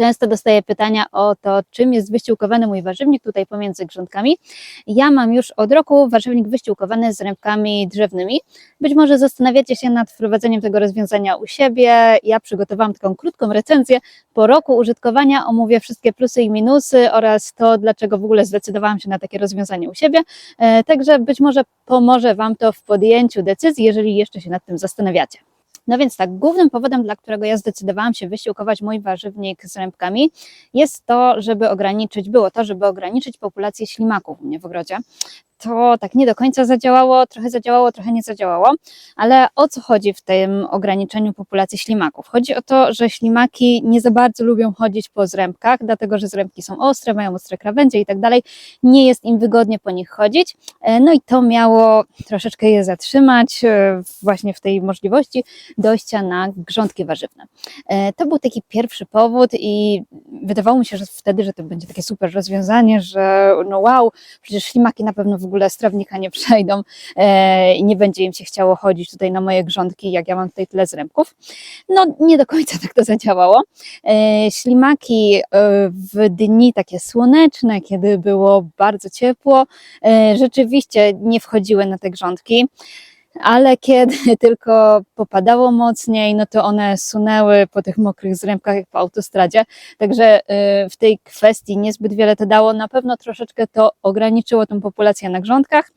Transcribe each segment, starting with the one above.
Często dostaję pytania o to, czym jest wyściółkowany mój warzywnik tutaj pomiędzy grządkami. Ja mam już od roku warzywnik wyściółkowany z rębkami drzewnymi. Być może zastanawiacie się nad wprowadzeniem tego rozwiązania u siebie. Ja przygotowałam taką krótką recenzję. Po roku użytkowania omówię wszystkie plusy i minusy oraz to, dlaczego w ogóle zdecydowałam się na takie rozwiązanie u siebie. E, Także być może pomoże Wam to w podjęciu decyzji, jeżeli jeszcze się nad tym zastanawiacie. No więc tak, głównym powodem, dla którego ja zdecydowałam się wysiłkować mój warzywnik z rębkami, jest to, żeby ograniczyć, było to, żeby ograniczyć populację ślimaków u mnie w ogrodzie. To tak nie do końca zadziałało, trochę zadziałało, trochę nie zadziałało, ale o co chodzi w tym ograniczeniu populacji ślimaków? Chodzi o to, że ślimaki nie za bardzo lubią chodzić po zrębkach, dlatego że zrębki są ostre, mają ostre krawędzie i tak dalej, nie jest im wygodnie po nich chodzić, E, no i to miało troszeczkę je zatrzymać e, właśnie w tej możliwości dojścia na grządki warzywne. E, To był taki pierwszy powód i wydawało mi się, że wtedy, że to będzie takie super rozwiązanie, że no wow, przecież ślimaki na pewno w ogóle z trawnika nie przejdą e, i nie będzie im się chciało chodzić tutaj na moje grządki, jak ja mam tutaj tyle zrębków. No nie do końca tak to zadziałało. E, Ślimaki e, w dni takie słoneczne, kiedy było bardzo ciepło, e, rzeczywiście nie wchodziły na te grządki ale kiedy tylko popadało mocniej, no to one sunęły po tych mokrych zrębkach jak po autostradzie. Także y, w tej kwestii niezbyt wiele to dało. Na pewno troszeczkę to ograniczyło tą populację na grządkach,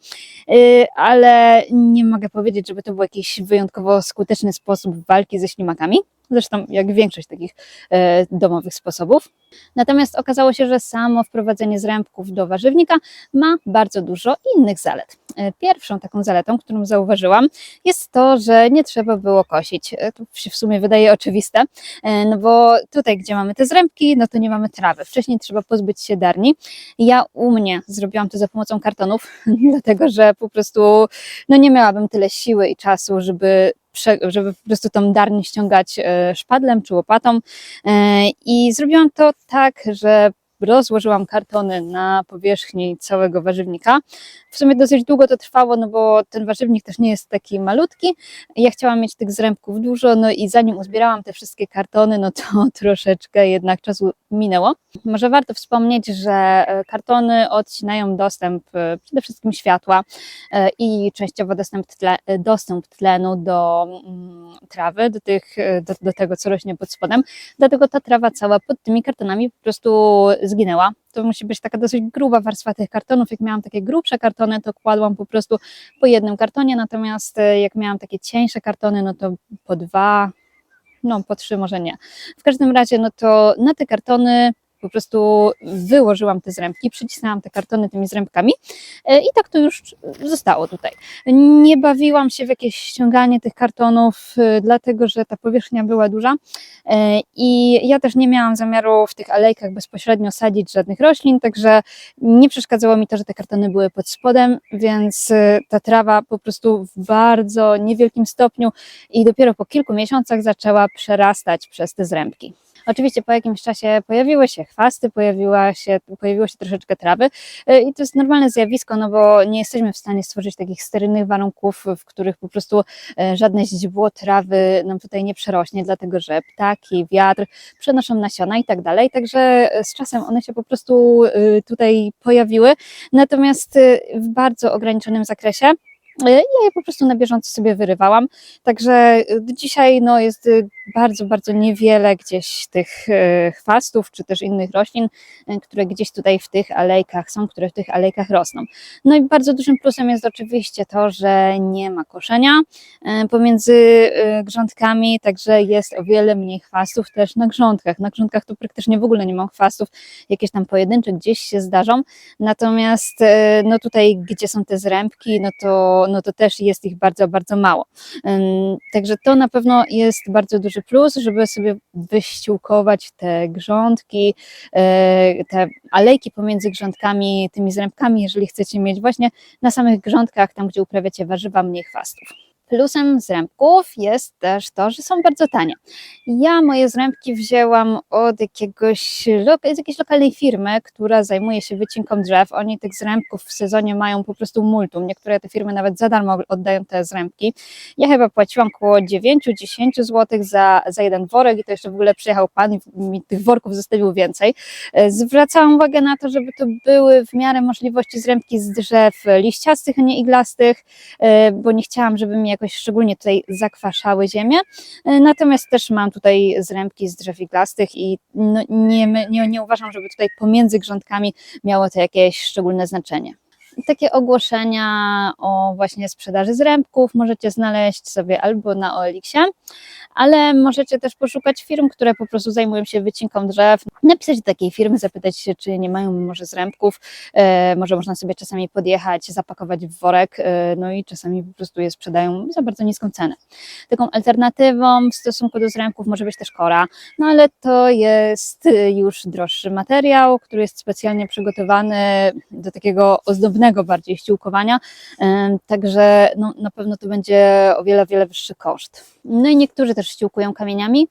y, ale nie mogę powiedzieć, żeby to był jakiś wyjątkowo skuteczny sposób walki ze ślimakami. Zresztą jak większość takich e, domowych sposobów. Natomiast okazało się, że samo wprowadzenie zrębków do warzywnika ma bardzo dużo innych zalet. E, Pierwszą taką zaletą, którą zauważyłam, jest to, że nie trzeba było kosić. E, To się w sumie wydaje oczywiste, no bo tutaj, gdzie mamy te zrębki, no to nie mamy trawy. Wcześniej trzeba pozbyć się darni. Ja u mnie zrobiłam to za pomocą kartonów, dlatego że po prostu no nie miałabym tyle siły i czasu, żeby żeby po prostu tą darnię ściągać e, szpadlem czy łopatą. E, I zrobiłam to tak, że rozłożyłam kartony na powierzchni całego warzywnika. W sumie dosyć długo to trwało, no bo ten warzywnik też nie jest taki malutki. Ja chciałam mieć tych zrębków dużo, no i zanim uzbierałam te wszystkie kartony, no to troszeczkę jednak czasu minęło. Może warto wspomnieć, że e, kartony odcinają dostęp e, przede wszystkim światła e, i częściowo dostęp, tle, dostęp tlenu do mm, trawy, do, tych, e, do, do tego, co rośnie pod spodem. Dlatego ta trawa cała pod tymi kartonami po prostu zginęła. To musi być taka dosyć gruba warstwa tych kartonów. Jak miałam takie grubsze kartony, to kładłam po prostu po jednym kartonie, natomiast e, jak miałam takie cieńsze kartony, no to po dwa, no po trzy może nie. W każdym razie, no to na te kartony po prostu wyłożyłam te zrębki, przycisnęłam te kartony tymi zrębkami e, i tak to już zostało tutaj. Nie bawiłam się w jakieś ściąganie tych kartonów, e, dlatego że ta powierzchnia była duża e, i ja też nie miałam zamiaru w tych alejkach bezpośrednio sadzić żadnych roślin, także nie przeszkadzało mi to, że te kartony były pod spodem, więc ta trawa po prostu w bardzo niewielkim stopniu i dopiero po kilku miesiącach zaczęła przerastać przez te zrębki. Oczywiście po jakimś czasie pojawiły się chwasty, pojawiła się, pojawiło się troszeczkę trawy e, i to jest normalne zjawisko, no bo nie jesteśmy w stanie stworzyć takich sterylnych warunków, w których po prostu e, żadne źdźbło trawy nam tutaj nie przerośnie, dlatego że ptaki, wiatr przenoszą nasiona i tak dalej, także e, z czasem one się po prostu tutaj pojawiły, natomiast w bardzo ograniczonym zakresie. E, Ja je po prostu na bieżąco sobie wyrywałam, także e, dzisiaj no, jest e, bardzo, bardzo niewiele gdzieś tych chwastów czy też innych roślin, które gdzieś tutaj w tych alejkach są, które w tych alejkach rosną. No i bardzo dużym plusem jest oczywiście to, że nie ma koszenia pomiędzy grządkami, także jest o wiele mniej chwastów też na grządkach. Na grządkach to praktycznie w ogóle nie mam chwastów, jakieś tam pojedyncze gdzieś się zdarzą, natomiast no tutaj, gdzie są te zrębki, no to, no to też jest ich bardzo, bardzo mało. Także to na pewno jest bardzo duży plus, żeby sobie wyściółkować te grządki, e, te alejki pomiędzy grządkami, tymi zrębkami, jeżeli chcecie mieć właśnie na samych grządkach, tam gdzie uprawiacie warzywa, mniej chwastów. Plusem zrębków jest też to, że są bardzo tanie. Ja moje zrębki wzięłam od jakiegoś, z jakiejś lokalnej firmy, która zajmuje się wycinką drzew. Oni tych zrębków w sezonie mają po prostu multum. Niektóre te firmy nawet za darmo oddają te zrębki. Ja chyba płaciłam około 9-10 zł za, za jeden worek i to jeszcze w ogóle przyjechał pan i mi tych worków zostawił więcej. Zwracałam uwagę na to, żeby to były w miarę możliwości zrębki z drzew liściastych, a nie iglastych, e, bo nie chciałam, żeby mi jakoś szczególnie tutaj zakwaszały ziemię. E, Natomiast też mam tutaj zrębki z drzew iglastych i no nie, nie, nie uważam, żeby tutaj pomiędzy grządkami miało to jakieś szczególne znaczenie. Takie ogłoszenia o właśnie sprzedaży zrębków możecie znaleźć sobie albo na OLX-ie, ale możecie też poszukać firm, które po prostu zajmują się wycinką drzew, napisać do takiej firmy, zapytać się, czy nie mają może zrębków, e, może można sobie czasami podjechać, zapakować w worek, e, no i czasami po prostu je sprzedają za bardzo niską cenę. Taką alternatywą w stosunku do zrębków może być też kora, no ale to jest już droższy materiał, który jest specjalnie przygotowany do takiego ozdobnego bardziej ściółkowania, także no, na pewno to będzie o wiele, wiele wyższy koszt. No i niektórzy też ściółkują kamieniami,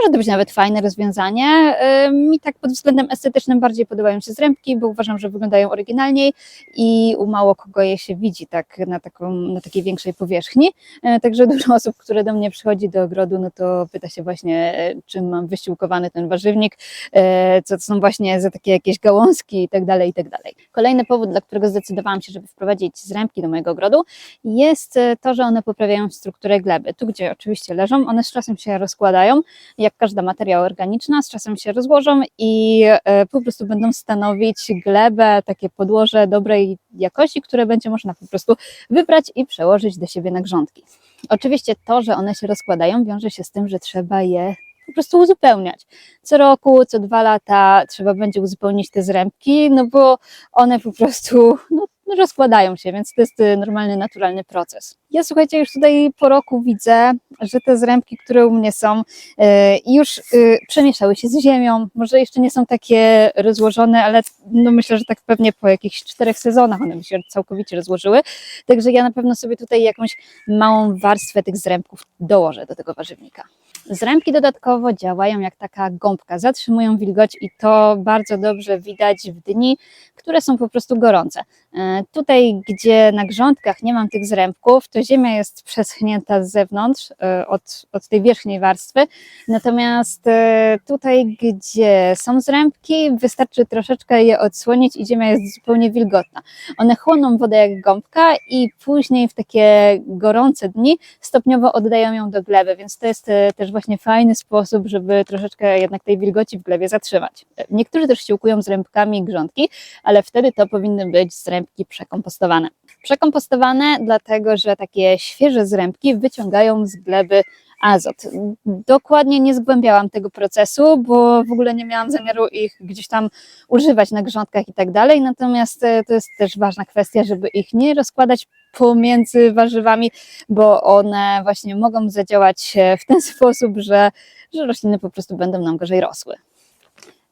może to być nawet fajne rozwiązanie. Mi tak pod względem estetycznym bardziej podobają się zrębki, bo uważam, że wyglądają oryginalniej i u mało kogo je się widzi tak na, taką, na takiej większej powierzchni. E, Także dużo osób, które do mnie przychodzi do ogrodu, no to pyta się właśnie, e, czym mam wyściółkowany ten warzywnik, e, co to są właśnie za takie jakieś gałązki i tak dalej, i tak dalej. Kolejny powód, dla którego zdecydowałam się, żeby wprowadzić zrębki do mojego ogrodu, jest to, że one poprawiają strukturę gleby. Tu, gdzie oczywiście leżą, one z czasem się rozkładają, jak każda materia organiczna, z czasem się rozłożą i e, po prostu będą stanowić glebę, takie podłoże dobrej jakości, które będzie można po prostu wybrać i przełożyć do siebie na grządki. Oczywiście to, że one się rozkładają, wiąże się z tym, że trzeba je po prostu uzupełniać. Co roku, co dwa lata trzeba będzie uzupełnić te zrębki, no bo one po prostu no, rozkładają się, więc to jest y, normalny, naturalny proces. Ja słuchajcie, już tutaj po roku widzę, że te zrębki, które u mnie są, y, już y, przemieszały się z ziemią. Może jeszcze nie są takie rozłożone, ale no myślę, że tak pewnie po jakichś czterech sezonach one by się całkowicie rozłożyły. Także ja na pewno sobie tutaj jakąś małą warstwę tych zrębków dołożę do tego warzywnika. Zrębki dodatkowo działają jak taka gąbka, zatrzymują wilgoć i to bardzo dobrze widać w dni, które są po prostu gorące. E, Tutaj, gdzie na grządkach nie mam tych zrębków, to ziemia jest przeschnięta z zewnątrz, e, od, od tej wierzchniej warstwy, natomiast e, tutaj, gdzie są zrębki, wystarczy troszeczkę je odsłonić i ziemia jest zupełnie wilgotna. One chłoną wodę jak gąbka i później w takie gorące dni stopniowo oddają ją do gleby, więc to jest też właśnie fajny sposób, żeby troszeczkę jednak tej wilgoci w glebie zatrzymać. Niektórzy też siłkują zrębkami grządki, ale wtedy to powinny być zrębki przekompostowane. Przekompostowane dlatego, że takie świeże zrębki wyciągają z gleby azot. Dokładnie nie zgłębiałam tego procesu, bo w ogóle nie miałam zamiaru ich gdzieś tam używać na grządkach i tak dalej, natomiast e, to jest też ważna kwestia, żeby ich nie rozkładać pomiędzy warzywami, bo one właśnie mogą zadziałać e, w ten sposób, że, że rośliny po prostu będą nam gorzej rosły.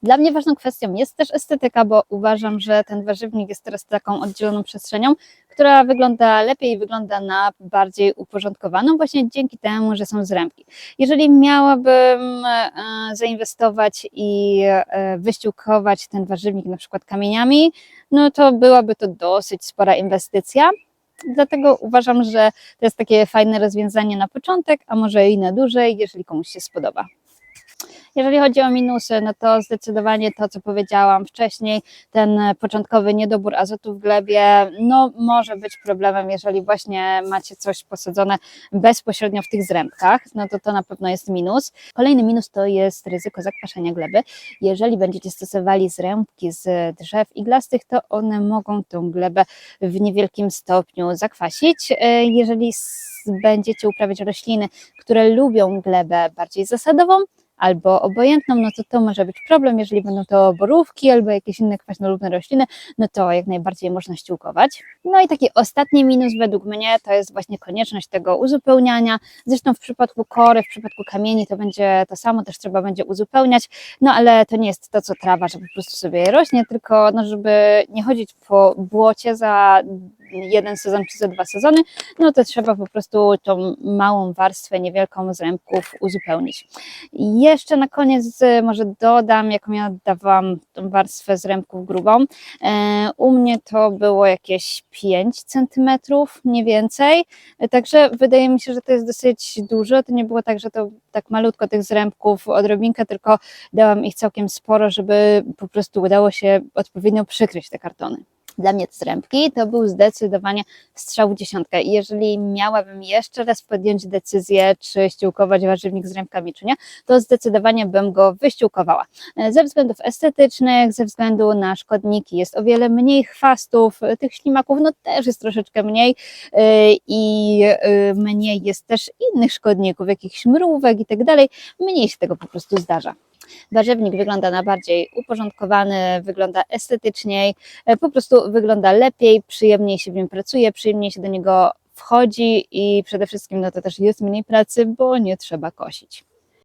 Dla mnie ważną kwestią jest też estetyka, bo uważam, że ten warzywnik jest teraz taką oddzieloną przestrzenią, która wygląda lepiej wygląda na bardziej uporządkowaną właśnie dzięki temu, że są zrębki. Jeżeli miałabym e, zainwestować i e, wyściółkować ten warzywnik na przykład kamieniami, no to byłaby to dosyć spora inwestycja. Dlatego uważam, że to jest takie fajne rozwiązanie na początek, a może i na dłużej, jeżeli komuś się spodoba. Jeżeli chodzi o minusy, no to zdecydowanie to, co powiedziałam wcześniej, ten początkowy niedobór azotu w glebie, no może być problemem, jeżeli właśnie macie coś posadzone bezpośrednio w tych zrębkach, no to to na pewno jest minus. Kolejny minus to jest ryzyko zakwaszenia gleby. Jeżeli będziecie stosowali zrębki z drzew iglastych, to one mogą tą glebę w niewielkim stopniu zakwasić. E, Jeżeli będziecie uprawiać rośliny, które lubią glebę bardziej zasadową, albo obojętną, no to to może być problem, jeżeli będą to borówki albo jakieś inne kwaśnolubne rośliny, no to jak najbardziej można ściółkować. No i taki ostatni minus według mnie to jest właśnie konieczność tego uzupełniania. Zresztą w przypadku kory, w przypadku kamieni to będzie to samo, też trzeba będzie uzupełniać, no ale to nie jest to, co trawa, że po prostu sobie rośnie, tylko no, żeby nie chodzić po błocie za jeden sezon czy za dwa sezony, no to trzeba po prostu tą małą warstwę niewielką z rębków uzupełnić. Jeszcze na koniec e, może dodam, jaką ja dawałam tą warstwę z rębków grubą. E, U mnie to było jakieś 5 centymetrów, nie więcej. E, Także wydaje mi się, że to jest dosyć dużo. To nie było tak, że to tak malutko tych zrębków, odrobinkę, tylko dałam ich całkiem sporo, żeby po prostu udało się odpowiednio przykryć te kartony. Dla mnie te zrębki to był zdecydowanie strzał w dziesiątkę. I jeżeli miałabym jeszcze raz podjąć decyzję, czy ściółkować warzywnik z rębkami, czy nie, to zdecydowanie bym go wyściółkowała. E, Ze względów estetycznych, ze względu na szkodniki jest o wiele mniej chwastów, tych ślimaków no też jest troszeczkę mniej e, i e, mniej jest też innych szkodników, jakichś mrówek i tak dalej. Mniej się tego po prostu zdarza. Warzywnik wygląda na bardziej uporządkowany, wygląda estetyczniej, e, po prostu wygląda lepiej, przyjemniej się w nim pracuje, przyjemniej się do niego wchodzi i przede wszystkim no to też jest mniej pracy, bo nie trzeba kosić.